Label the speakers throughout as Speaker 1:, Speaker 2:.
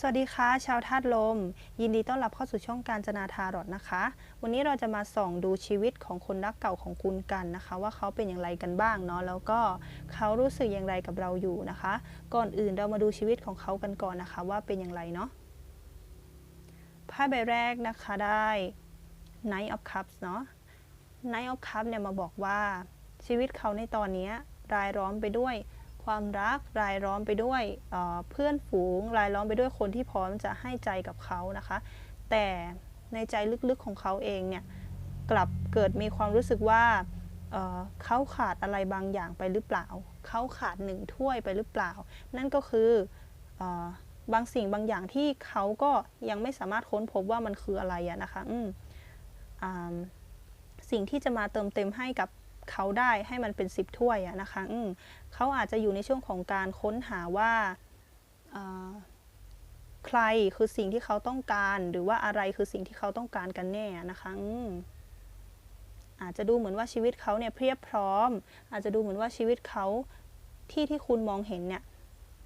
Speaker 1: สวัสดีค่ะ ชาวธาตุลม ยินดีต้อนรับเข้าสู่ช่องการจนาทารอดนะคะ วันนี้เราจะมาส่องดูชีวิตของคนรักเก่าของคุณกันนะคะ ว่าเขาเป็นอย่างไรกันบ้างเนาะแล้วก็เขารู้สึกอย่างไรกับเราอยู่นะคะ ก่อนอื่นเรามาดูชีวิตของเขากันก่อนนะคะ ว่าเป็นอย่างไรเนาะไพ่ใบแรกนะคะได้ Knight of Cups เนาะ Knight of Cups เนี่ยมาบอกว่าชีวิตเขาในตอนนี้รายล้อมไปด้วย ความรักรายล้อมไปด้วยเเพื่อนฝูงรายล้อมไปด้วยคนที่พร้อมจะให้ใจกับเขานะคะ แต่ในใจลึกๆของเขาเองเนี่ยกลับเกิดมีความรู้สึกว่าเเขาขาดอะไรบางอย่างไปหรือเปล่า เขาขาดหนึ่งถ้วยไปหรือเปล่า นั่นก็คือบางสิ่งบางอย่างที่เขาก็ยังไม่สามารถค้นพบว่ามันคืออะไรอะนะคะสิ่งที่จะมาเติมเต็มให้กับ เขาได้ให้มันเป็นสิบถ้วยอะนะคะเขาอาจจะอยู่ในช่วงของการค้นหาว่าใครคือสิ่งที่เขาต้องการ หรือว่าอะไรคือสิ่งที่เขาต้องการกันแน่นะคะอาจจะดูเหมือนว่าชีวิตเขาเนี่ยเพียบพร้อม อาจจะดูเหมือนว่าชีวิตเขาที่ที่คุณมองเห็นเนี่ย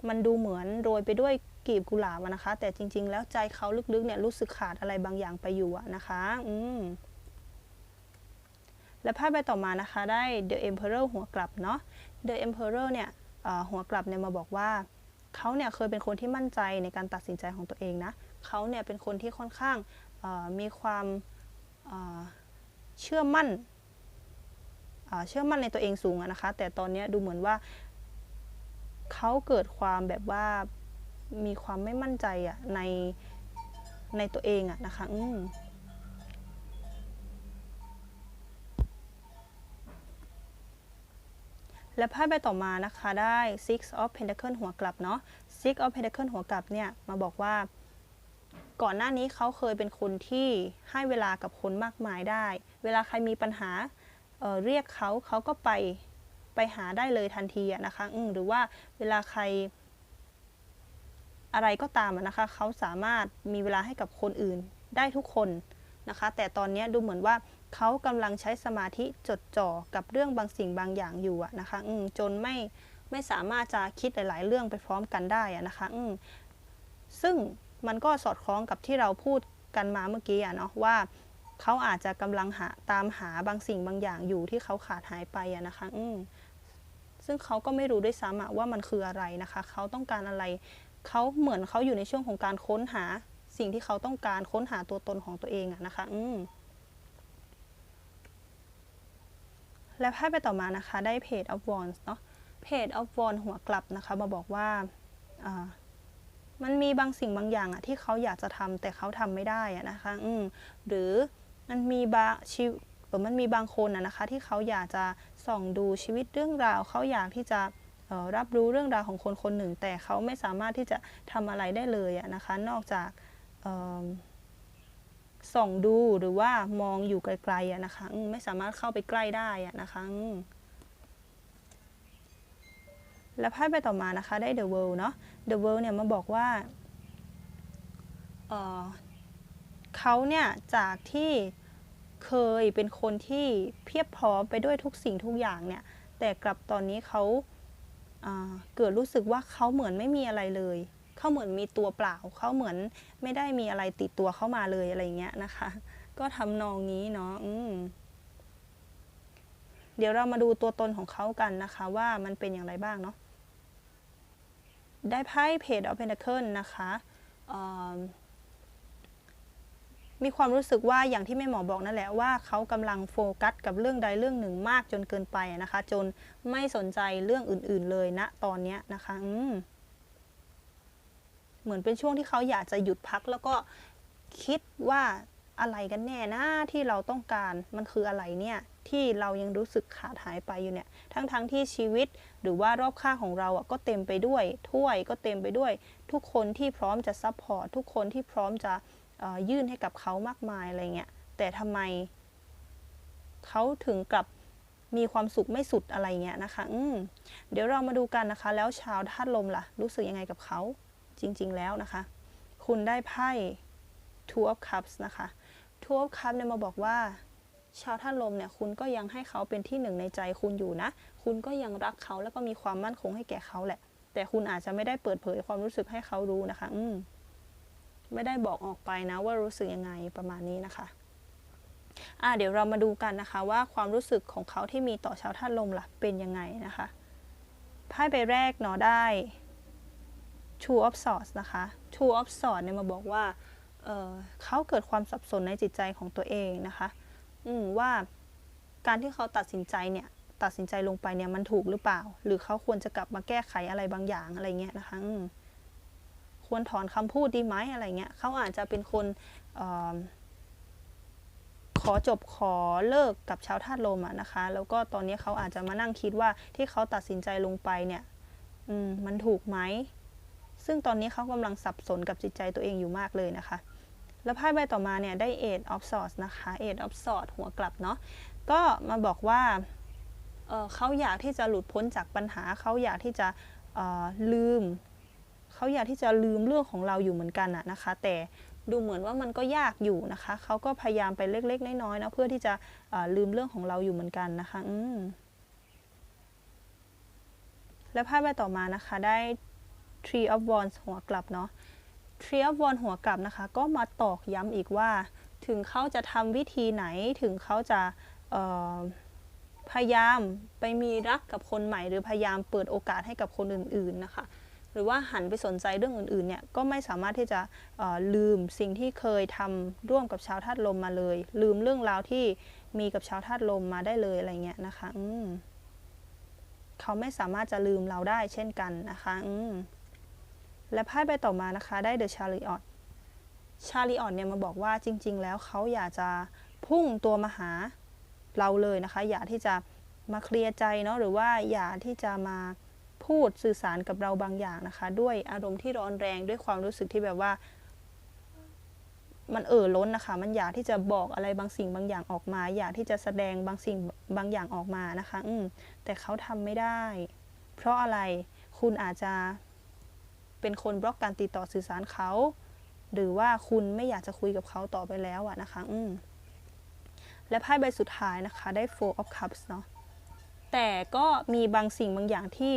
Speaker 1: มันดูเหมือนโรยไปด้วยกีบกุหลาบนะคะ แต่จริง ๆ แล้วใจเขาลึกๆเนี่ยรู้สึกขาดอะไรบางอย่างไปอยู่นะคะ อืม และไพ่ใบต่อมานะคะได้ The Emperor หัวกลับเนาะ The Emperor เนี่ยหัวกลับเนี่ยมาบอกว่าเขาเนี่ยเคยเป็นคนที่มั่นใจในการตัดสินใจของตัวเองนะเขาเนี่ยเป็นคนที่ค่อนข้างมีความเชื่อมั่นเชื่อมั่นในตัวเองสูงนะคะ แต่ตอนนี้ดูเหมือนว่าเขาเกิดความแบบว่ามีความไม่มั่นใจอะในในตัวเองอะนะคะ อืม และไพ่ใบต่อมานะคะได้ six of pentacle หัวกลับเนาะ six of pentacle หัวกลับเนี่ยมาบอกว่า ก่อนหน้านี้เขาเคยเป็นคนที่ให้เวลากับคนมากมายได้ เวลาใครมีปัญหาเเรียกเขาเขาก็ไปไปหาได้เลยทันทีนะคะหรือว่าเวลาใคร อะไรก็ตามนะคะเขาสามารถมีเวลาให้กับคนอื่นได้ทุกคนนะคะ แต่ตอนนี้ดูเหมือนว่า เขากำลังใช้สมาธิจดจ่อกับเรื่องบางสิ่งบางอย่างอยู่นะคะจนไม่ไม่สามารถจะคิดหลาย ๆ เรื่องไปพร้อมกันได้นะคะซึ่งมันก็สอดคล้องกับที่เราพูดกันมาเมื่อกี้อะเนาะว่าเขาอาจจะกำลังหาตามหาบางสิ่งบางอย่างอยู่ที่เขาขาดหายไปอะนะคะซึ่งเขาก็ไม่รู้ด้วยซ้ำว่ามันคืออะไรนะคะ เขาต้องการอะไร เขาเหมือนเขาอยู่ในช่วงของการค้นหาสิ่งที่เขาต้องการค้นหาตัวตนของตัวเองอะนะคะ อืม และไพ่ไปต่อมานะคะได้เพจ of wands เนาะเพจ of wands หัวกลับนะคะมาบอกว่ามันมีบางสิ่งบางอย่างอะที่เขาอยากจะทำแต่เขาทำไม่ได้อะนะคะ อืมหรือมันมีบางชีวิตมันมีบางคนอะนะคะ ที่เขาอยากจะส่องดูชีวิตเรื่องราว เขาอยากที่จะรับรู้เรื่องราวของคนคนหนึ่ง แต่เขาไม่สามารถที่จะทำอะไรได้เลยอะนะคะ นอกจาก ส่องดูหรือว่ามองอยู่ไกลๆนะคะไม่สามารถเข้าไปใกล้ได้นะคะและไพ่ใบต่อมานะคะได้ The World เนาะ The World เนี่ยมาบอกว่าเเขาเนี่ยจากที่เคยเป็นคนที่เพียบพร้อมไปด้วยทุกสิ่งทุกอย่างเนี่ย แต่กลับตอนนี้เขาเกิดรู้สึกว่าเขาเหมือนไม่มีอะไรเลย เขาเหมือนมีตัวเปล่าเขาเหมือนไม่ได้มีอะไรติดตัวเข้ามาเลยอะไรเงี้ยนะคะ ก็ทำนองนี้เนาะเดี๋ยวเรามาดูตัวตนของเขากันนะคะ ว่ามันเป็นอย่างไรบ้างเนาะได้ไพ่เพจออฟเพนเคิลนะคะมีความรู้สึกว่าอย่างที่แม่หมอบอกนั่นแหละว่าเขากำลังโฟกัสกับเรื่องใดเรื่องหนึ่งมากจนเกินไปนะคะ จนไม่สนใจเรื่องอื่น ๆเลยณนะตอนนี้นะคะ อืม เหมือนเป็นช่วงที่เขาอยากจะหยุดพัก แล้วก็คิดว่าอะไรกันแน่นะที่เราต้องการมันคืออะไรเนี่ยที่เรายังรู้สึกขาดหายไปอยู่เนี่ย ทั้งๆทที่ชีวิตหรือว่ารอบข้างของเราอะก็เต็มไปด้วยถ้วยก็เต็มไปด้วย ทุกคนที่พร้อมจะซัพพอร์ตทุกคนที่พร้อมจะยื่นให้กับเขามากมายอะไรเงี้ยแต่ทำไมเขาถึงกลับมีความสุขไม่สุดอะไรเงี้ยนะคะ อืมเดี๋ยวเรามาดูกันนะคะ แล้วชาวธาตุลมล่ะ รู้สึกยังไงกับเขา จริง ๆ แล้วนะคะ คุณได้ไพ่ Two of Cups นะคะ Two of Cups เนี่ยมาบอกว่า ชาวท่านลมเนี่ยคุณก็ยังให้เขาเป็นที่หนึ่งในใจคุณอยู่นะ คุณก็ยังรักเขาแล้วก็มีความมั่นคงให้แก่เขาแหละ แต่คุณอาจจะไม่ได้เปิดเผยความรู้สึกให้เขารู้นะคะ อืมไม่ได้บอกออกไปนะว่ารู้สึกยังไงประมาณนี้นะคะอะเดี๋ยวเรามาดูกันนะคะว่าความรู้สึกของเขาที่มีต่อชาวธาตุลมล่ะเป็นยังไงนะคะไพ่ใบแรกเนาะได้ Two of Swords นะคะ Two of Swords เนี่ยมาบอกว่าเเขาเกิดความสับสนในจิตใจของตัวเองนะคะว่าการที่เขาตัดสินใจเนี่ยตัดสินใจลงไปเนี่ยมันถูกหรือเปล่า หรือเขาควรจะกลับมาแก้ไขอะไรบางอย่างอะไรเงี้ยนะคะควรถอนคำพูดดีไหมอะไรเงี้ยเขาอาจจะเป็นคนออขอจบขอเลิกกับชาวธาตุลมอะนะคะ แล้วก็ตอนนี้เขาอาจจะมานั่งคิดว่าที่เขาตัดสินใจลงไปเนี่ยมมันถูกไหม ซึ่งตอนนี้เขากำลังสับสนกับจิตใจตัวเองอยู่มากเลยนะคะ แล้วไพ่ใบต่อมาเนี่ยได้ Eight of Swords นะคะ Eight of Swords หัวกลับเนาะก็มาบอกว่าเเขาอยากที่จะหลุดพ้นจากปัญหา เขาอยากที่จะลืม เขาอยากที่จะลืมเรื่องของเราอยู่เหมือนกันอะนะคะ แต่ดูเหมือนว่ามันก็ยากอยู่นะคะ เขาก็พยายามไปเล็ก ๆ น้อยๆนะเพื่อที่จะลืมเรื่องของเราอยู่เหมือนกันนะคะ อืมและไพ่ใบต่อมานะคะได้ Tree of Wands หัวกลับเนาะ Tree of Wands หัวกลับนะคะ ก็มาตอกย้ำอีกว่า ถึงเขาจะทำวิธีไหนถึงเขาจะพยายามไปมีรักกับคนใหม่ หรือพยายามเปิดโอกาสให้กับคนอื่น ๆนะคะ หรือว่าหันไปสนใจเรื่องอื่น ๆ เนี่ย ก็ไม่สามารถที่จะลืมสิ่งที่เคยทำร่วมกับชาวธาตุลมมาเลย ลืมเรื่องราวที่มีกับชาวธาตุลมมาได้เลยอะไรเงี้ยนะคะ อืเขาไม่สามารถจะลืมเราได้เช่นกันนะคะ อื และไพ่ใบต่อมานะคะได้ The Chariot ชาลีออนเนี่ยมาบอกว่าจริง ๆ แล้วเขาอยากจะพุ่งตัวมาหาเราเลยนะคะ อยากที่จะมาเคลียร์ใจเนาะหรือว่าอยากที่จะมาพูดสื่อสารกับเราบางอย่างนะคะ ด้วยอารมณ์ที่ร้อนแรงด้วยความรู้สึกที่แบบว่า มันเอ่อล้นนะคะ มันอยากที่จะบอกอะไรบางสิ่งบางอย่างออกมา อยากที่จะแสดงบางสิ่งบางอย่างออกมานะคะ อืมแต่เขาทำไม่ได้ เพราะอะไรคุณอาจจะ เป็นคนบล็อกการติดต่อสื่อสารเขา หรือว่าคุณไม่อยากจะคุยกับเขาต่อไปแล้วอะนะคะ อืมและไพ่ใบสุดท้ายนะคะได้ Four of Cups เนาะแต่ก็มีบางสิ่งบางอย่างที่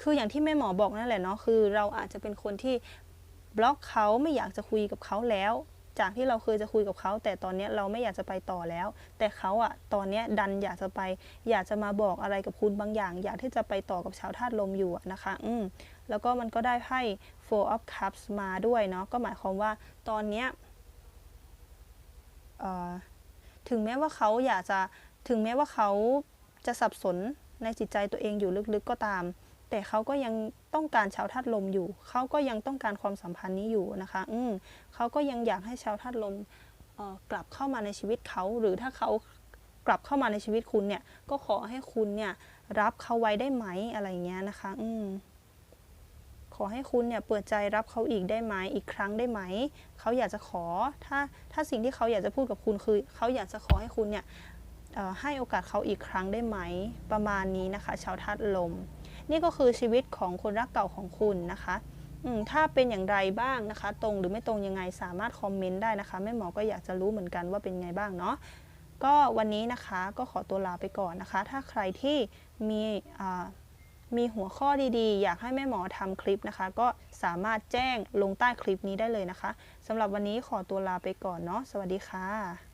Speaker 1: คืออย่างที่แม่หมอบอกนั่นแหละเนาะคือเราอาจจะเป็นคนที่บล็อกเขาไม่อยากจะคุยกับเขาแล้ว จากที่เราเคยจะคุยกับเขาแต่ตอนนี้เราไม่อยากจะไปต่อแล้ว แต่เขาอะตอนนี้ดันอยากจะไป อยากจะมาบอกอะไรกับคุณบางอย่าง อยากที่จะไปต่อกับชาวธาตุลมอยู่นะคะ อืมแล้วก็มันก็ได้ไพ่ Four of Cups มาด้วยเนาะก็หมายความว่าตอนนี้ถึงแม้ว่าเขาอยากจะถึงแม้ว่าเขาจะสับสนในจิตใจตัวเองอยู่ลึกๆก็ตาม แต่เขาก็ยังต้องการชาวธาตุลมอยู่ เขาก็ยังต้องการความสัมพันธ์นี้อยู่นะคะ อืมเขาก็ยังอยากให้ชาวธาตุลมกลับเข้ามาในชีวิตเขา หรือถ้าเขากลับเข้ามาในชีวิตคุณเนี่ย ก็ขอให้คุณเนี่ยรับเขาไว้ได้ไหมอะไรเงี้ยนะคะ อืมขอให้คุณเนี่ยเปิดใจรับเขาอีกได้ไหมอีกครั้งได้ไหม เขาอยากจะขอ ถ้าถ้าสิ่งที่เขาอยากจะพูดกับคุณคือ เขาอยากจะขอให้คุณเนี่ยให้โอกาสเขาอีกครั้งได้ไหม ประมาณนี้นะคะ ชาวธาตุลม นี่ก็คือชีวิตของคนรักเก่าของคุณนะคะถ้าเป็นอย่างไรบ้างนะคะ ตรงหรือไม่ตรงยังไงสามารถคอมเมนต์ได้นะคะแม่หมอก็อยากจะรู้เหมือนกันว่าเป็นไงบ้างเนาะก็วันนี้นะคะก็ขอตัวลาไปก่อนนะคะ ถ้าใครที่มีมีหัวข้อดีๆ อยากให้แม่หมอทำคลิปนะคะ ก็สามารถแจ้งลงใต้คลิปนี้ได้เลยนะคะสำหรับวันนี้ขอตัวลาไปก่อนเนาะสวัสดีค่ะ